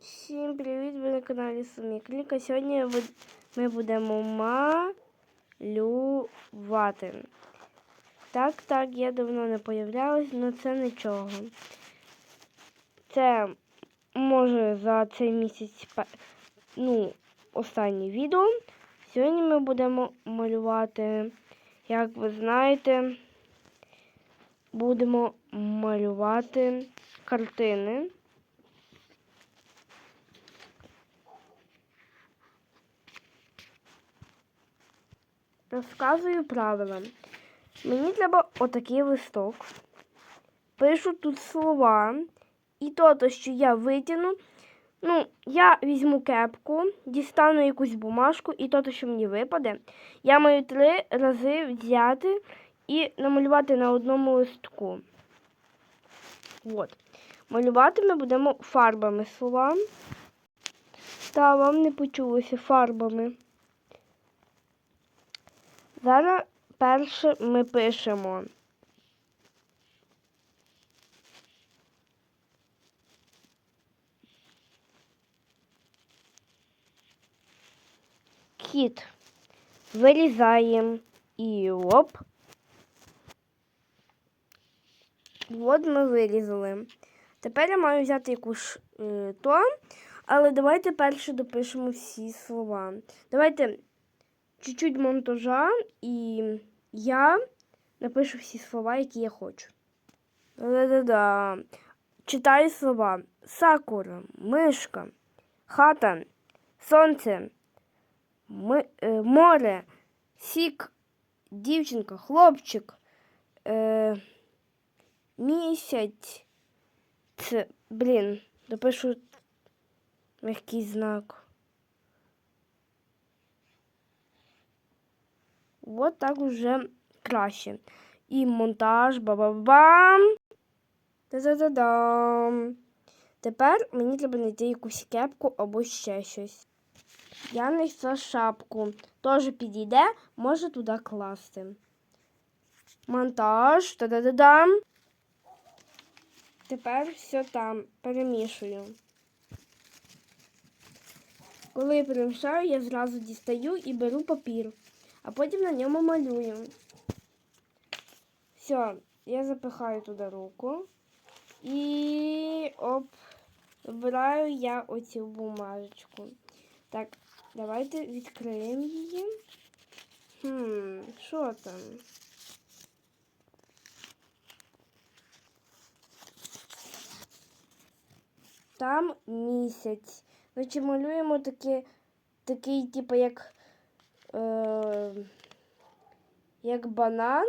Всім привіт! Ви на каналі Сумікліка. Сьогодні ми будемо малювати. Так, так, я давно не появлялась, але це нічого. Це може за цей місяць ну, останнє відео. Сьогодні ми будемо малювати, як ви знаєте, будемо малювати картини. Розказую правила. Мені треба отакий листок. Пишу тут слова. І то, що я витягну. Ну, я візьму кепку, дістану якусь бумажку, і то, то, що мені випаде, я маю три рази взяти і намалювати на одному листку. От. Малювати ми будемо фарбами слова. Та вам не почулося фарбами. Зараз перше ми пишемо. Кіт. Вирізаємо і оп. От ми вирізали. Тепер я маю взяти якусь е, то, але давайте перше допишемо всі слова. Давайте чуть-чуть монтажа, і я напишу всі слова, які я хочу. Да-да-да. Читаю слова. Сакура, мишка, хата, сонце, ми, е, море, сік, дівчинка, хлопчик, е, місяць. Це, блін, допишу мягкий знак. От так вже краще. І монтаж ба-ба-бам. Та-да-да-дам. Тепер мені треба знайти якусь кепку або ще щось. Я знайшла шапку. Теж підійде, може туди класти. Монтаж. Та-да-да-дам. Тепер все там перемішую. Коли я перемішаю, я зразу дістаю і беру папір, а потім на ньому малюю. Все, я запихаю туди руку і оп, вибираю я оцю бумажечку. Так, давайте відкриємо її. Хм, що там? Там місяць. Значить, малюємо такі, такий, типу, як, е, як банан.